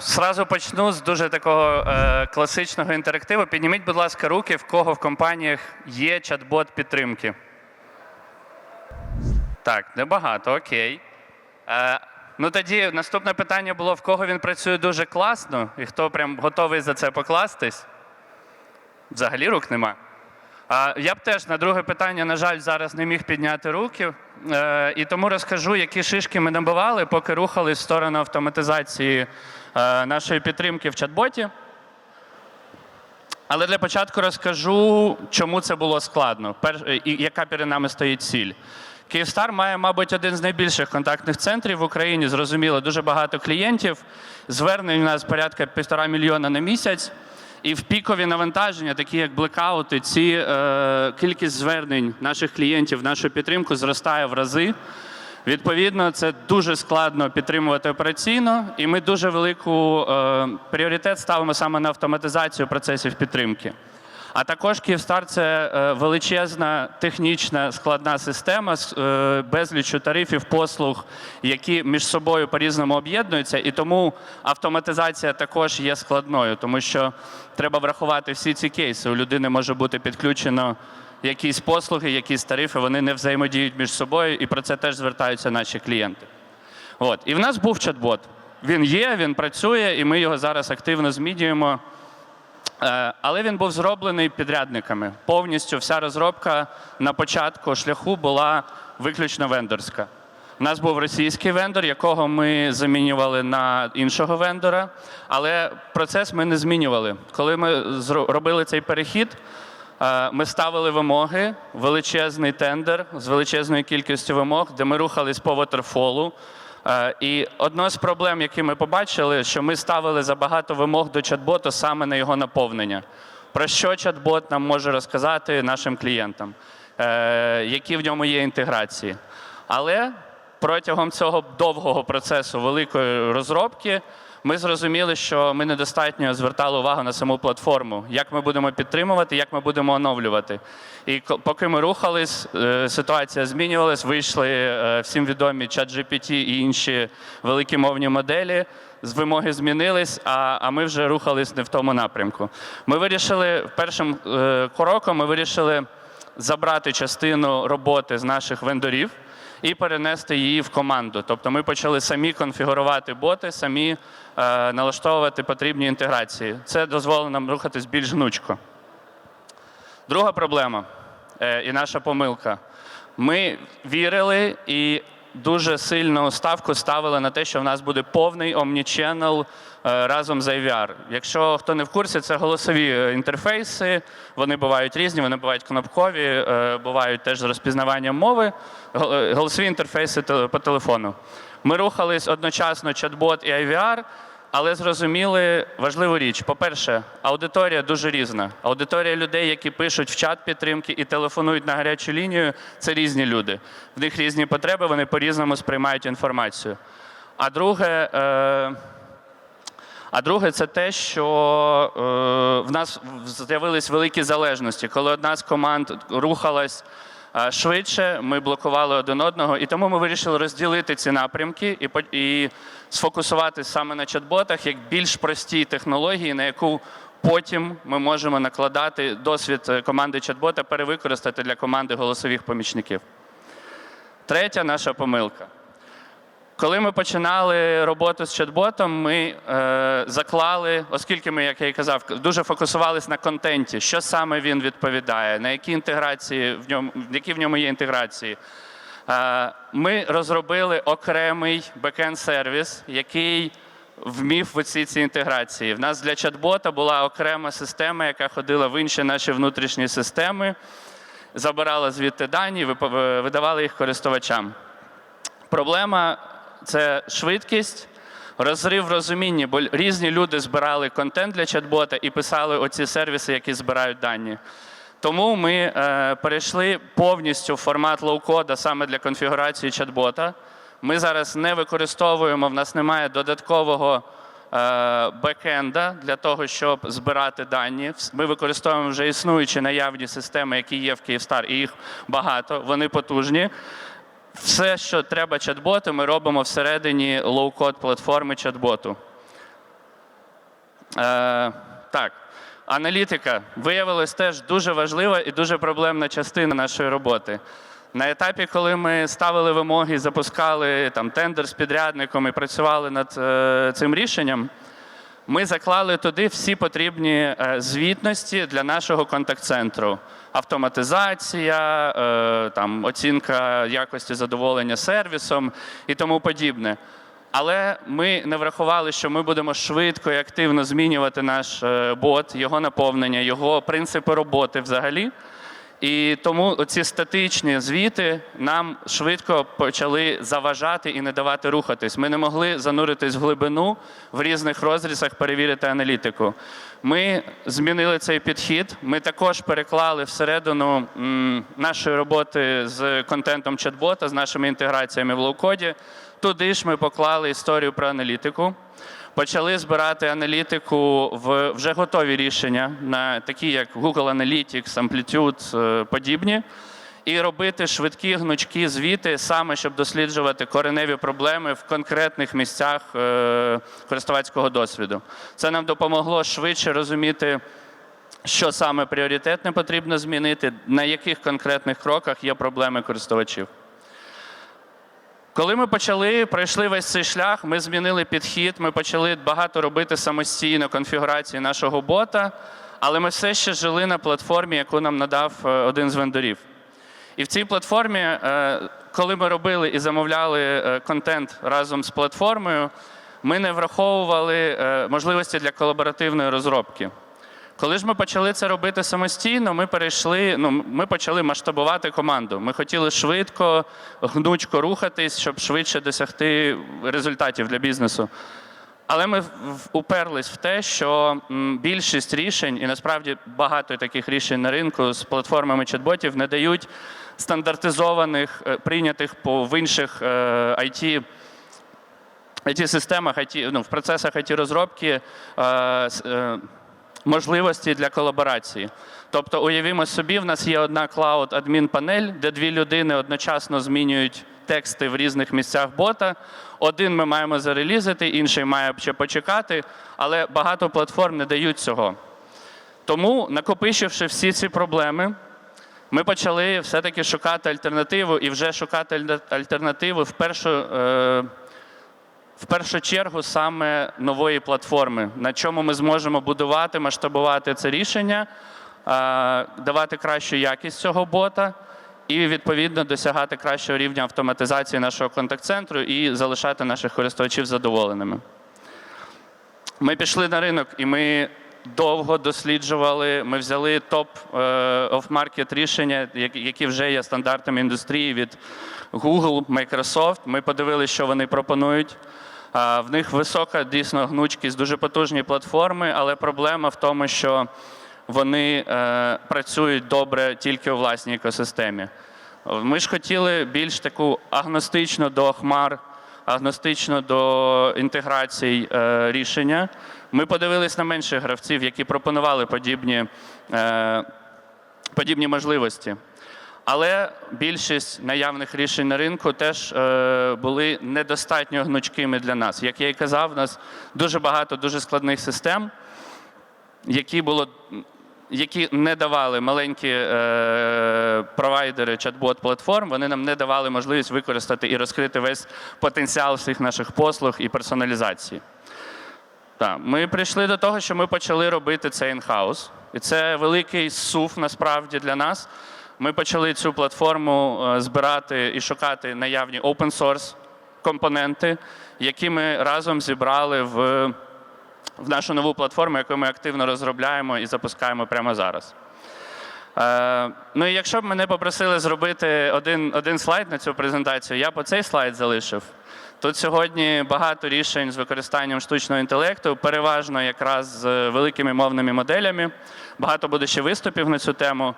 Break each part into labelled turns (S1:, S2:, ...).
S1: Сразу почну з дуже такого е, класичного інтерактиву. Підніміть, будь ласка, руки, в кого в компаніях є чат-бот підтримки. Так, небагато, окей. Е, ну тоді наступне питання було: в кого він працює дуже класно, і хто прям готовий за це покластись? Взагалі рук нема. Я б теж на друге питання, на жаль, зараз не міг підняти руки. Е, і тому розкажу, які шишки ми набивали, поки рухались в сторону автоматизації е, нашої підтримки в чат-боті. Але для початку розкажу, чому це було складно, пер- і яка перед нами стоїть ціль. Київстар має, мабуть, один з найбільших контактних центрів в Україні. Зрозуміло, дуже багато клієнтів. Звернень у нас порядка півтора мільйона на місяць. І в пікові навантаження, такі як блекаути, ці е, кількість звернень наших клієнтів нашу підтримку зростає в рази. Відповідно, це дуже складно підтримувати операційно, і ми дуже велику е, пріоритет ставимо саме на автоматизацію процесів підтримки. А також Київстар це е, величезна технічна складна система з е, безліччю тарифів, послуг, які між собою по-різному об'єднуються. І тому автоматизація також є складною, тому що треба врахувати всі ці кейси. У людини може бути підключено якісь послуги, якісь тарифи, вони не взаємодіють між собою, і про це теж звертаються наші клієнти. От. І в нас був чат-бот. Він є, він працює, і ми його зараз активно змінюємо. Е, Але він був зроблений підрядниками. Повністю вся розробка на початку шляху була виключно вендорська. У нас був російський вендор, якого ми замінювали на іншого вендора, але процес ми не змінювали. Коли ми робили цей перехід, е, ми ставили вимоги, величезний тендер з величезною кількістю вимог, де ми рухались по waterfall. Е, І одна з проблем, які ми побачили, що ми ставили забагато вимог до чат-боту саме на його наповнення. Про що чат-бот нам може розказати нашим клієнтам, Е, які в ньому є інтеграції. Але протягом цього довгого процесу великої розробки ми зрозуміли, що ми недостатньо звертали увагу на саму платформу, як ми будемо підтримувати, як ми будемо оновлювати. І поки ми рухались, е, ситуація змінювалась, вийшли е, всім відомі ChatGPT і інші великі мовні моделі. З вимоги змінились, а, а ми вже рухались не в тому напрямку. Ми вирішили першим е, кроком, ми вирішили забрати частину роботи з наших вендорів і перенести її в команду. Тобто ми почали самі конфігурувати боти, самі е, налаштовувати потрібні інтеграції. Це дозволило нам рухатись більш гнучко. Друга проблема е, і наша помилка. Ми вірили і дуже сильну ставку ставили на те, що в нас буде повний е, разом з IVR. Якщо хто не в курсі, це голосові е, інтерфейси. Вони бувають різні, вони бувають кнопкові, е, бувають теж з розпізнаванням мови. Е, Голосові інтерфейси по телефону. Ми рухались одночасно чат-бот і IVR, але зрозуміли важливу річ. По-перше, аудиторія дуже різна. Аудиторія людей, які пишуть в чат підтримки і телефонують на гарячу лінію, це різні люди. В них різні потреби, вони по-різному сприймають інформацію. А друге, е, а друге, це те, що е, в нас з'явились великі залежності. Коли одна з команд рухалась швидше, ми блокували один одного, і тому ми вирішили розділити ці напрямки і, і сфокусуватися саме на чат-ботах як більш простій технології, на яку потім ми можемо накладати досвід е, команди чат-бота, перевикористати для команди голосових помічників. Третя наша помилка. Коли ми починали роботу з чат-ботом, ми е, заклали, оскільки ми, як я і казав, дуже фокусувалися на контенті, що саме він відповідає, на які інтеграції в ньому, які в ньому є інтеграції. Е, ми розробили окремий бекенд-сервіс, який вмів в оці ці інтеграції. В нас для чат-бота була окрема система, яка ходила в інші наші внутрішні системи, забирала звідти дані, видавала їх користувачам. Проблема це швидкість, розрив в розумінні, бо різні люди збирали контент для чат-бота і писали оці сервіси, які збирають дані. Тому ми е, перейшли повністю в формат лоу-кода саме для конфігурації чат-бота. Ми зараз не використовуємо, в нас немає додаткового е, бекенда для того, щоб збирати дані. Ми використовуємо вже існуючі наявні системи, які є в Київстар, і їх багато, вони потужні. Все, що треба чат-боту, ми робимо всередині лоу-код платформи чат-боту. Е, так, аналітика виявилась теж дуже важлива і дуже проблемна частина нашої роботи. На етапі, коли ми ставили вимоги, запускали там тендер з підрядником і працювали над е, цим рішенням, ми заклали туди всі потрібні е, звітності для нашого контакт-центру: автоматизація, е, там, оцінка якості задоволення сервісом і тому подібне. Але ми не врахували, що ми будемо швидко і активно змінювати наш е, бот, його наповнення, його принципи роботи взагалі. І тому ці статичні звіти нам швидко почали заважати і не давати рухатись. Ми не могли зануритись в глибину в різних розрізах, перевірити аналітику. Ми змінили цей підхід. Ми також переклали всередину нашої роботи з контентом чат-бота, з нашими інтеграціями в лоу-коді. Туди ж ми поклали історію про аналітику. Почали збирати аналітику в вже готові рішення, на такі як Google Analytics, Amplitude, е, подібні, і робити швидкі гнучкі звіти саме, щоб досліджувати кореневі проблеми в конкретних місцях е, користувацького досвіду. Це нам допомогло швидше розуміти, що саме пріоритетне потрібно змінити, на яких конкретних кроках є проблеми користувачів. Коли ми почали, пройшли весь цей шлях, ми змінили підхід, ми почали багато робити самостійно конфігурації нашого бота, але ми все ще жили на платформі, яку нам надав е, один з вендорів. І в цій платформі, е, коли ми робили і замовляли е, контент разом з платформою, ми не враховували можливості для колаборативної розробки. Коли ж ми почали це робити самостійно, ми перейшли. Ну, ми почали масштабувати команду. Ми хотіли швидко, гнучко рухатись, щоб швидше досягти результатів для бізнесу. Але ми уперлись в те, що більшість рішень, і насправді багато таких рішень на ринку з платформами чат-ботів не дають стандартизованих, е, прийнятих в інших IT IT-системах, IT, ну, в процесах IT-розробки можливості для колаборації. Тобто, уявімо собі, в нас є одна cloud адмін панель, де дві людини одночасно змінюють тексти в різних місцях бота. Один ми маємо зарелізити, інший має ще почекати, але багато платформ не дають цього. Тому, накопичивши всі ці проблеми, ми почали все-таки шукати альтернативу і вже шукати альтернативу в першу, е, в першу чергу саме нової платформи, на чому ми зможемо будувати, масштабувати це рішення, е, давати кращу якість цього бота і відповідно досягати кращого рівня автоматизації нашого контакт-центру і залишати наших користувачів задоволеними. Ми пішли на ринок і ми довго досліджували. Ми взяли топ market рішення, які вже є стандартами індустрії від Google, Microsoft. Ми подивилися, що вони пропонують. В них висока дійсно гнучкість, дуже потужні платформи, але проблема в тому, що вони е, працюють добре тільки у власній екосистемі. Ми ж хотіли більш таку агностичну до хмар, агностично до інтеграцій е, рішення. Ми подивились на менших гравців, які пропонували подібні, е, подібні можливості. Але більшість наявних рішень на ринку теж е, були недостатньо гнучкими для нас. Як я і казав, у нас дуже багато дуже складних систем, які було. Які не давали маленькі е, провайдери чат-бот платформ, вони нам не давали можливість використати і розкрити весь потенціал всіх наших послуг і персоналізації. Так, ми прийшли до того, що ми почали робити це in-house. І це великий сув насправді для нас. Ми почали цю платформу е, збирати і шукати наявні open source компоненти, які ми разом зібрали в, в нашу нову платформу, яку ми активно розробляємо і запускаємо прямо зараз. Е, ну і якщо б мене попросили зробити один, один слайд на цю презентацію, я б оцей слайд залишив. Тут сьогодні багато рішень з використанням штучного інтелекту, переважно якраз з великими мовними моделями. Багато буде ще виступів на цю тему.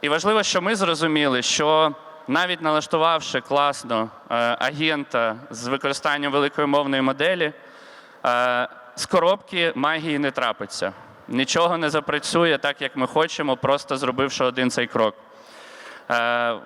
S1: І важливо, що ми зрозуміли, що навіть налаштувавши класно е, агента з використанням великої мовної моделі, е, з коробки магії не трапиться. Нічого не запрацює так, як ми хочемо, просто зробивши один цей крок. Е,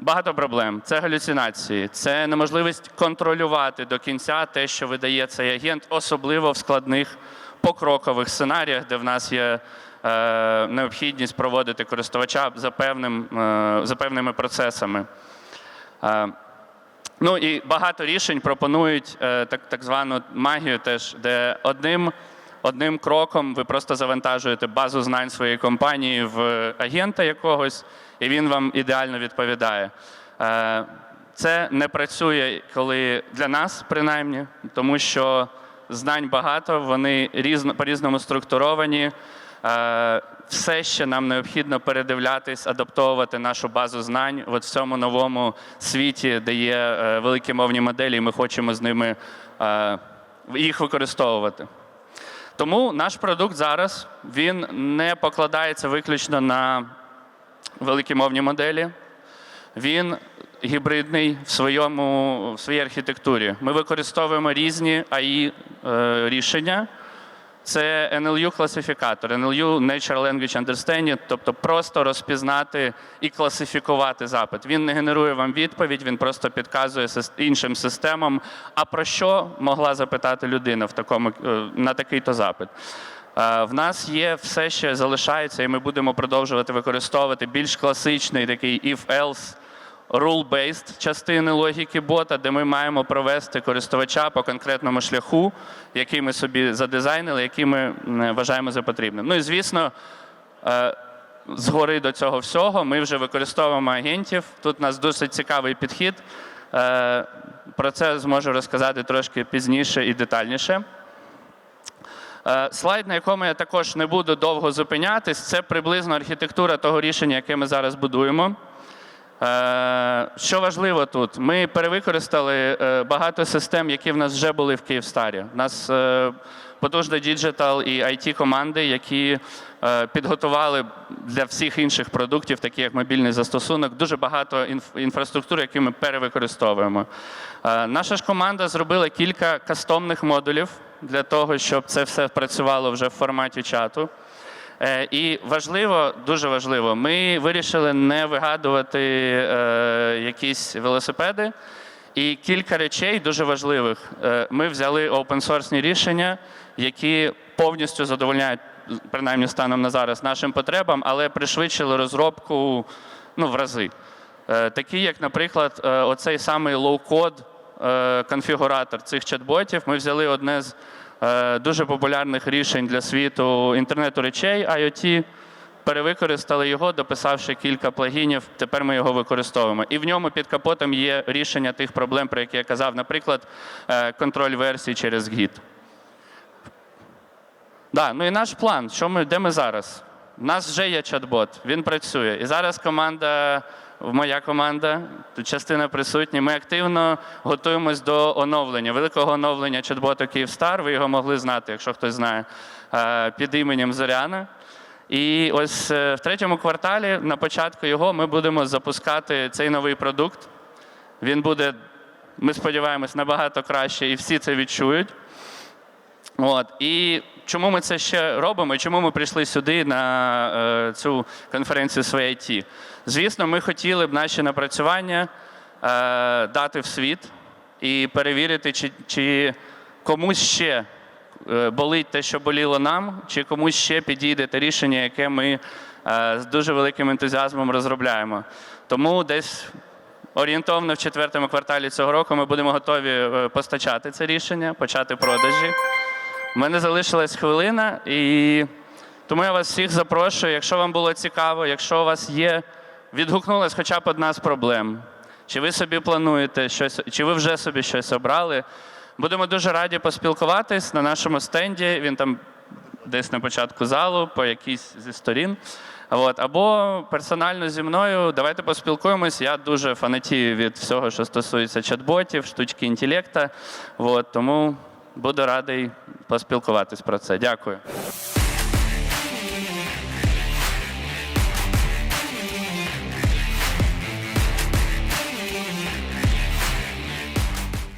S1: Багато проблем. Це галюцинації, це неможливість контролювати до кінця те, що видає цей агент, особливо в складних покрокових сценаріях, де в нас є необхідність проводити користувача за, певним, е, за певними процесами. Е, Ну і багато рішень пропонують е, так, так звану магію, теж, де одним, одним кроком ви просто завантажуєте базу знань своєї компанії в агента якогось, і він вам ідеально відповідає. Е, це не працює коли для нас, принаймні, тому що знань багато, вони різно, по-різному структуровані. Е, Все ще нам необхідно передивлятись, адаптовувати нашу базу знань от в цьому новому світі, де є е, великі мовні моделі, і ми хочемо з ними е, їх використовувати. Тому наш продукт зараз він не покладається виключно на великі мовні моделі. Він гібридний в, своєму, в своїй архітектурі. Ми використовуємо різні AI е, рішення. Це NLU-класифікатор, NLU Natural Language Understanding, тобто просто розпізнати і класифікувати запит. Він не генерує вам відповідь, він просто підказує іншим системам, а про що могла запитати людина в такому, е, на такий-то запит. Е, В нас є все ще залишається, і ми будемо продовжувати використовувати більш класичний такий if-else rule-based частини логіки бота, де ми маємо провести користувача по конкретному шляху, який ми собі задизайнили, який ми вважаємо за потрібним. Ну і звісно, е, згори до цього всього ми вже використовуємо агентів. Тут у нас досить цікавий підхід. Е, Про це зможу розказати трошки пізніше і детальніше. Е, Слайд, на якому я також не буду довго зупинятись, це приблизно архітектура того рішення, яке ми зараз будуємо. Е, Що важливо тут? Ми перевикористали е, багато систем, які в нас вже були в Київстарі. У нас е, потужна діджитал і it команди, які підготували для всіх інших продуктів, такі як мобільний застосунок, дуже багато інф- інфраструктури, які ми перевикористовуємо. Наша ж команда зробила кілька кастомних модулів для того, щоб це все працювало вже в форматі чату. Е, І важливо, дуже важливо, ми вирішили не вигадувати е, якісь велосипеди. І кілька речей дуже важливих. Е, Ми взяли open-source рішення, які повністю задовольняють, принаймні станом на зараз, нашим потребам, але пришвидшили розробку ну, в рази. Такі, як, наприклад, оцей самий лоу-код конфігуратор цих чат-ботів. Ми взяли одне з дуже популярних рішень для світу інтернету речей IoT, перевикористали його, дописавши кілька плагінів. Тепер ми його використовуємо. І в ньому під капотом є рішення тих проблем, про які я казав, наприклад, е, контроль версій через Git. Да, ну і наш план, що ми, де ми зараз? У нас вже є чат-бот, він працює. І зараз команда, моя команда, частина присутні, ми активно готуємось до оновлення, великого оновлення чат-боту Київстар. Ви його могли знати, якщо хтось знає, е, під іменем Зоряна. І ось е, в третьому кварталі, на початку його, ми будемо запускати цей новий продукт. Він буде, ми сподіваємось, набагато краще, і всі це відчують. От. І чому ми це ще робимо, і чому ми прийшли сюди на е, цю конференцію своєї IT? Звісно, ми хотіли б наші напрацювання е, дати в світ і перевірити, чи, чи комусь ще е, болить те, що боліло нам, чи комусь ще підійде те рішення, яке ми з дуже великим ентузіазмом розробляємо. Тому десь орієнтовно в четвертому кварталі цього року ми будемо готові постачати це рішення, почати продажі. У мене залишилась хвилина, і тому я вас всіх запрошую, якщо вам було цікаво, якщо у вас є, відгукнулась хоча б одна з проблем, чи ви собі плануєте щось, чи ви вже собі щось обрали. Будемо дуже раді поспілкуватись на нашому стенді. Він там десь на початку залу, по якійсь зі сторін. От. Або персонально зі мною. Давайте поспілкуємось. Я дуже фанатію від всього, що стосується чат-ботів, штучки інтелекта. От. Тому буду радий поспілкуватись про це. Дякую.